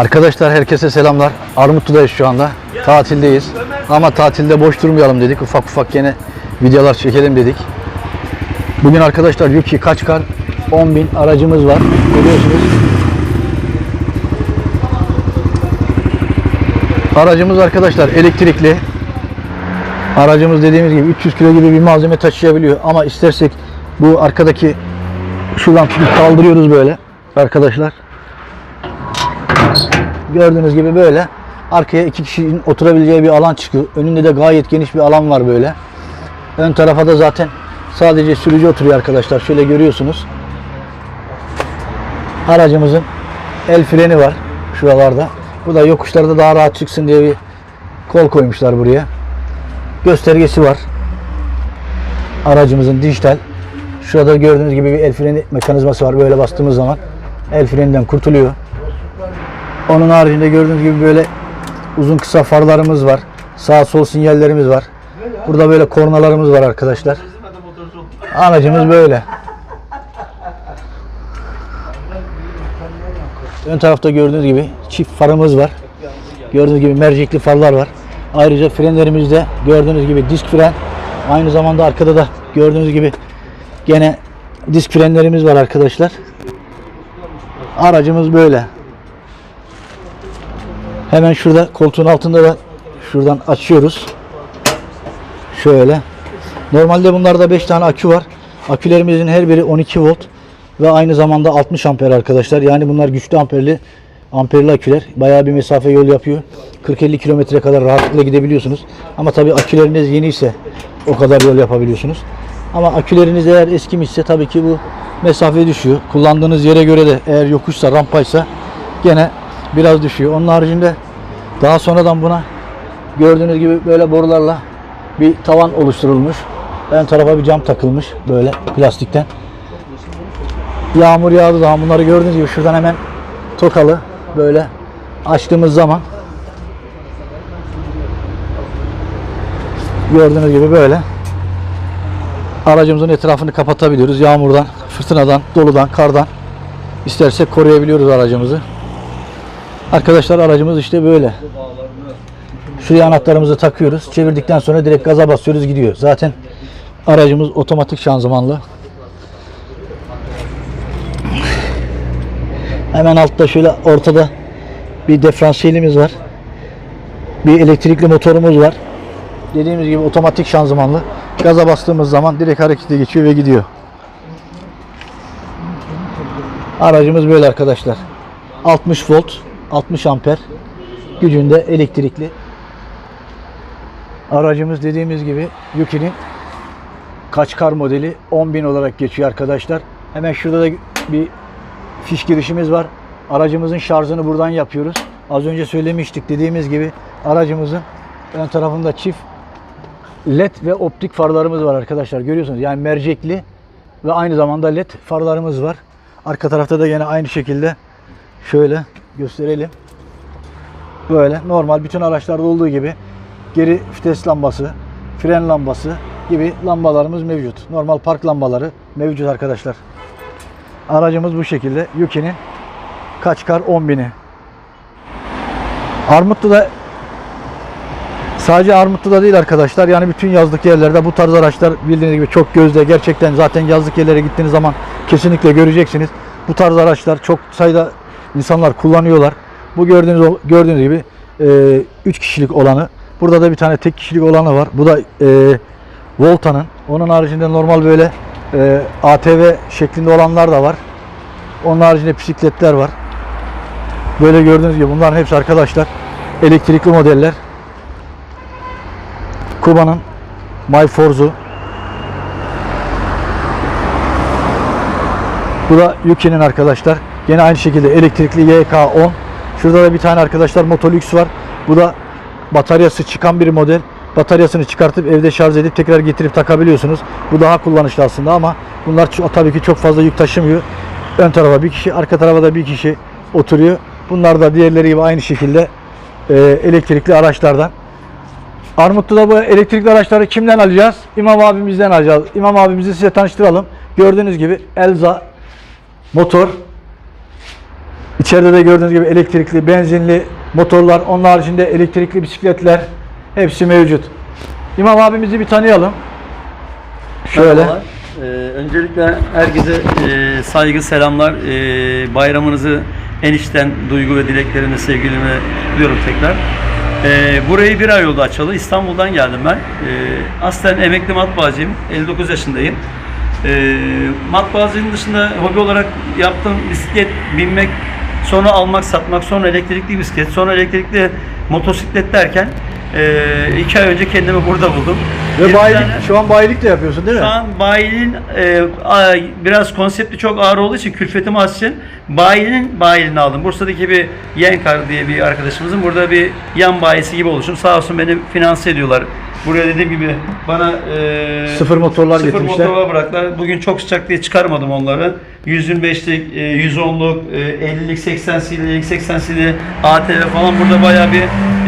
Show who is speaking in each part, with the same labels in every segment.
Speaker 1: Arkadaşlar herkese selamlar. Armutlu'dayız şu anda. Tatildeyiz. Ama tatilde boş durmayalım dedik. Ufak ufak yine videolar çekelim dedik. Bugün arkadaşlar Yuki Kaçkar 10.000 aracımız var. Görüyorsunuz. Aracımız arkadaşlar elektrikli. Aracımız dediğimiz gibi 300 kilo gibi bir malzeme taşıyabiliyor. Ama istersek bu arkadaki şuradan kaldırıyoruz böyle arkadaşlar. Gördüğünüz gibi böyle arkaya iki kişinin oturabileceği bir alan çıkıyor. Önünde de gayet geniş bir alan var böyle. Ön tarafa da zaten sadece sürücü oturuyor arkadaşlar. Şöyle görüyorsunuz. Aracımızın el freni var şuralarda. Bu da yokuşlarda daha rahat çıksın diye bir kol koymuşlar buraya. Göstergesi var. Aracımızın dijital. Şurada gördüğünüz gibi bir el freni mekanizması var. Böyle bastığımız zaman el freninden kurtuluyor. Onun haricinde gördüğünüz gibi böyle uzun kısa farlarımız var. Sağ sol sinyallerimiz var. Burada böyle kornalarımız var arkadaşlar. Aracımız böyle. Ön tarafta gördüğünüz gibi çift farımız var. Gördüğünüz gibi mercekli farlar var. Ayrıca frenlerimizde gördüğünüz gibi disk fren. Aynı zamanda arkada da gördüğünüz gibi gene disk frenlerimiz var arkadaşlar. Aracımız böyle. Hemen şurada koltuğun altında da şuradan açıyoruz. Şöyle. Normalde bunlarda 5 tane akü var. Akülerimizin her biri 12 volt ve aynı zamanda 60 amper arkadaşlar. Yani bunlar güçlü amperli amperli aküler. Bayağı bir mesafe yol yapıyor. 40-50 kilometre kadar rahatlıkla gidebiliyorsunuz. Ama tabii aküleriniz yeni ise o kadar yol yapabiliyorsunuz. Ama aküleriniz eğer eskimişse tabii ki bu mesafe düşüyor. Kullandığınız yere göre de eğer yokuşsa rampaysa gene biraz düşüyor. Onun haricinde daha sonradan buna gördüğünüz gibi böyle borularla bir tavan oluşturulmuş. Ön tarafa bir cam takılmış böyle plastikten. Yağmur yağdığı zaman bunları gördüğünüz gibi şuradan hemen tokalı böyle açtığımız zaman gördüğünüz gibi böyle aracımızın etrafını kapatabiliyoruz. Yağmurdan, fırtınadan, doludan, kardan istersek koruyabiliyoruz aracımızı. Arkadaşlar aracımız işte böyle. Şuraya anahtarımızı takıyoruz. Çevirdikten sonra direkt gaza basıyoruz gidiyor. Zaten aracımız otomatik şanzımanlı. Hemen altta şöyle ortada bir diferansiyelimiz var. Bir elektrikli motorumuz var. Dediğimiz gibi otomatik şanzımanlı. Gaza bastığımız zaman direkt harekete geçiyor ve gidiyor. Aracımız böyle arkadaşlar. 60 volt, 60 amper gücünde elektrikli. Aracımız dediğimiz gibi Yuki'nin Kaçkar modeli 10.000 olarak geçiyor arkadaşlar. Hemen şurada da bir fiş girişimiz var. Aracımızın şarjını buradan yapıyoruz. Az önce söylemiştik dediğimiz gibi aracımızın ön tarafında çift led ve optik farlarımız var arkadaşlar. Görüyorsunuz yani mercekli ve aynı zamanda led farlarımız var. Arka tarafta da yine aynı şekilde şöyle gösterelim. Böyle normal bütün araçlarda olduğu gibi geri vites lambası, fren lambası gibi lambalarımız mevcut. Normal park lambaları mevcut arkadaşlar. Aracımız bu şekilde. Yuki'nin Kaçkar 10.000'i. Armutlu'da sadece Armutlu'da değil arkadaşlar. Yani bütün yazlık yerlerde bu tarz araçlar bildiğiniz gibi çok gözde. Gerçekten zaten yazlık yerlere gittiğiniz zaman kesinlikle göreceksiniz. Bu tarz araçlar çok sayıda insanlar kullanıyorlar. Bu gördüğünüz gördüğünüz gibi 3 kişilik olanı. Burada da bir tane tek kişilik olanı var. Bu da e, Volta'nın. Onun haricinde normal böyle e, ATV şeklinde olanlar da var. Onun haricinde bisikletler var. Böyle gördüğünüz gibi bunların hepsi arkadaşlar elektrikli modeller. Kuba'nın Forzu. Bu da Yuki'nin arkadaşlar. Yine aynı şekilde elektrikli YK10. Şurada da bir tane arkadaşlar Motolux var. Bu da bataryası çıkan bir model. Bataryasını çıkartıp evde şarj edip tekrar getirip takabiliyorsunuz. Bu daha kullanışlı aslında ama bunlar tabii ki çok fazla yük taşımıyor. Ön tarafa bir kişi, arka tarafa da bir kişi oturuyor. Bunlar da diğerleri gibi aynı şekilde e, elektrikli araçlardan. Armutlu'da bu elektrikli araçları kimden alacağız? İmam abimizden alacağız. İmam abimizi size tanıştıralım. Gördüğünüz gibi Elza motor İçeride de gördüğünüz gibi elektrikli, benzinli motorlar, onun haricinde elektrikli bisikletler hepsi mevcut. İmam abimizi bir tanıyalım. Şöyle.
Speaker 2: Ee, öncelikle herkese e, saygı, selamlar. Ee, bayramınızı en içten duygu ve dileklerimi, sevgilerimi diliyorum tekrar. Ee, burayı bir ay oldu açalı. İstanbul'dan geldim ben. Ee, aslen emekli matbaacıyım. 59 yaşındayım. Ee, matbaacının dışında hobi olarak yaptığım bisiklet binmek, sonra almak, satmak, sonra elektrikli bisiklet, sonra elektrikli motosiklet derken e, iki ay önce kendimi burada buldum.
Speaker 1: Ve
Speaker 2: Yedi
Speaker 1: bayilik,
Speaker 2: tane-
Speaker 1: şu an bayilik de yapıyorsun değil mi?
Speaker 2: şu an bayinin e, a- biraz konsepti çok ağır olduğu için külfetim az için bayinin bayilini aldım. Bursa'daki bir Yenkar diye bir arkadaşımızın burada bir yan bayisi gibi oluşum. Sağ olsun beni finanse ediyorlar. Buraya dediğim gibi bana e,
Speaker 1: Sıfır motorlar
Speaker 2: sıfır
Speaker 1: getirmişler.
Speaker 2: motorlar bıraktılar. Bugün çok sıcak diye çıkarmadım onları. 125'lik, e, 110'luk, e, 50'lik, 80 cc, 80 cc ATV falan burada bayağı bir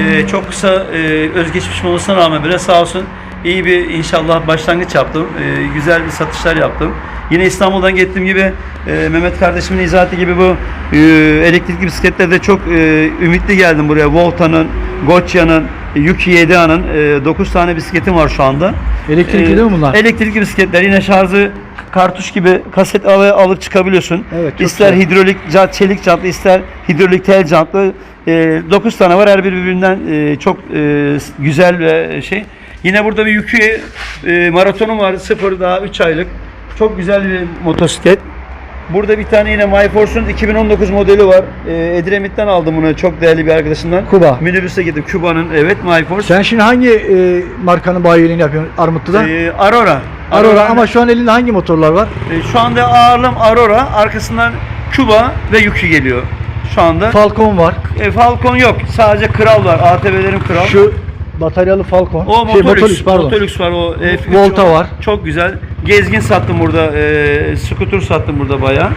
Speaker 2: e, çok kısa e, özgeçmiş olmasına rağmen bile sağ olsun iyi bir inşallah başlangıç yaptım. E, güzel bir satışlar yaptım. Yine İstanbul'dan gittiğim gibi e, Mehmet kardeşimin izah ettiği gibi bu e, elektrikli bisikletlerde çok e, ümitli geldim buraya. Volta'nın, Gotya'nın, Yuki 7A'nın 9 tane bisikletim var şu anda.
Speaker 1: Elektrikli değil mi bunlar?
Speaker 2: Elektrikli bisikletler yine şarjı kartuş gibi kaset al alıp çıkabiliyorsun.
Speaker 1: Evet,
Speaker 2: ister
Speaker 1: güzel.
Speaker 2: hidrolik jant, çelik jantlı ister hidrolik tel jantlı. 9 tane var her biri birbirinden e, çok e, güzel ve şey. Yine burada bir yükü e, maratonum var. Sıfır daha 3 aylık. Çok güzel bir motosiklet. Burada bir tane yine MyForce'un 2019 modeli var. E, Edremit'ten aldım bunu çok değerli bir arkadaşımdan.
Speaker 1: Kuba.
Speaker 2: Minibüse gittim. Kuba'nın evet MyForce.
Speaker 1: Sen şimdi hangi e, markanın bayiliğini yapıyorsun Armutlu'da?
Speaker 2: E, Aurora.
Speaker 1: Aurora ama şu an elinde hangi motorlar var?
Speaker 2: E, Şu anda ağırlığım Aurora, arkasından Cuba ve Yuki geliyor. Şu anda.
Speaker 1: Falcon var.
Speaker 2: E, Falcon yok. Sadece Kral var. ATV'lerim Kral.
Speaker 1: Şu bataryalı Falcon.
Speaker 2: o
Speaker 1: Şey,
Speaker 2: Motolux,
Speaker 1: Motolux, pardon.
Speaker 2: Motolux var. O F3
Speaker 1: Volta var.
Speaker 2: Çok güzel. Gezgin sattım burada. E, scooter sattım burada bayağı.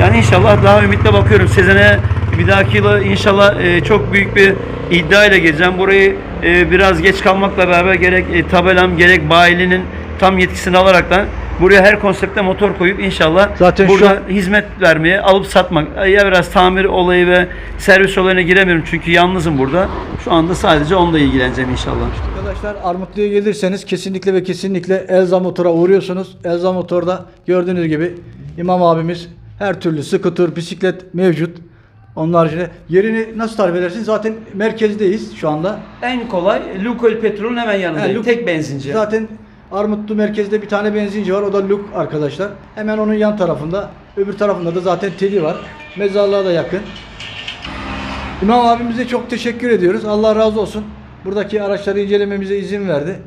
Speaker 2: Yani inşallah daha ümitle bakıyorum. Sezene bir dahaki yıla inşallah e, çok büyük bir iddia ile geleceğim. Burayı e, biraz geç kalmakla beraber gerek e, tabelam gerek bayilinin tam yetkisini alaraktan buraya her konsepte motor koyup inşallah
Speaker 1: Zaten şu
Speaker 2: burada
Speaker 1: an-
Speaker 2: hizmet vermeye, alıp satmak. Ya biraz tamir olayı ve servis olayına giremiyorum çünkü yalnızım burada. Şu anda sadece onunla ilgileneceğim inşallah.
Speaker 1: Arkadaşlar Armutlu'ya gelirseniz kesinlikle ve kesinlikle Elza Motor'a uğruyorsunuz. Elza Motor'da gördüğünüz gibi İmam abimiz her türlü scooter, bisiklet mevcut. Onun haricinde yerini nasıl tarif edersin? Zaten merkezdeyiz şu anda.
Speaker 2: En kolay Lukoil Petrol'ün hemen yanındayım.
Speaker 1: Luk-
Speaker 2: Tek benzinci.
Speaker 1: Zaten Armutlu merkezde bir tane benzinci var. O da Luk arkadaşlar. Hemen onun yan tarafında. Öbür tarafında da zaten Teli var. Mezarlığa da yakın. İmam abimize çok teşekkür ediyoruz. Allah razı olsun. Buradaki araçları incelememize izin verdi.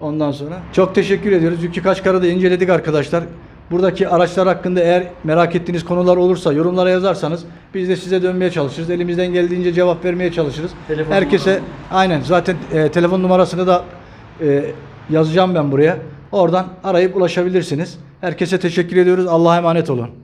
Speaker 1: Ondan sonra. Çok teşekkür ediyoruz. Yükü Kaçkar'ı da inceledik arkadaşlar. Buradaki araçlar hakkında eğer merak ettiğiniz konular olursa yorumlara yazarsanız biz de size dönmeye çalışırız. Elimizden geldiğince cevap vermeye çalışırız.
Speaker 2: Telefon
Speaker 1: Herkese
Speaker 2: numaram.
Speaker 1: aynen zaten e, telefon numarasını da e, yazacağım ben buraya. Oradan arayıp ulaşabilirsiniz. Herkese teşekkür ediyoruz. Allah'a emanet olun.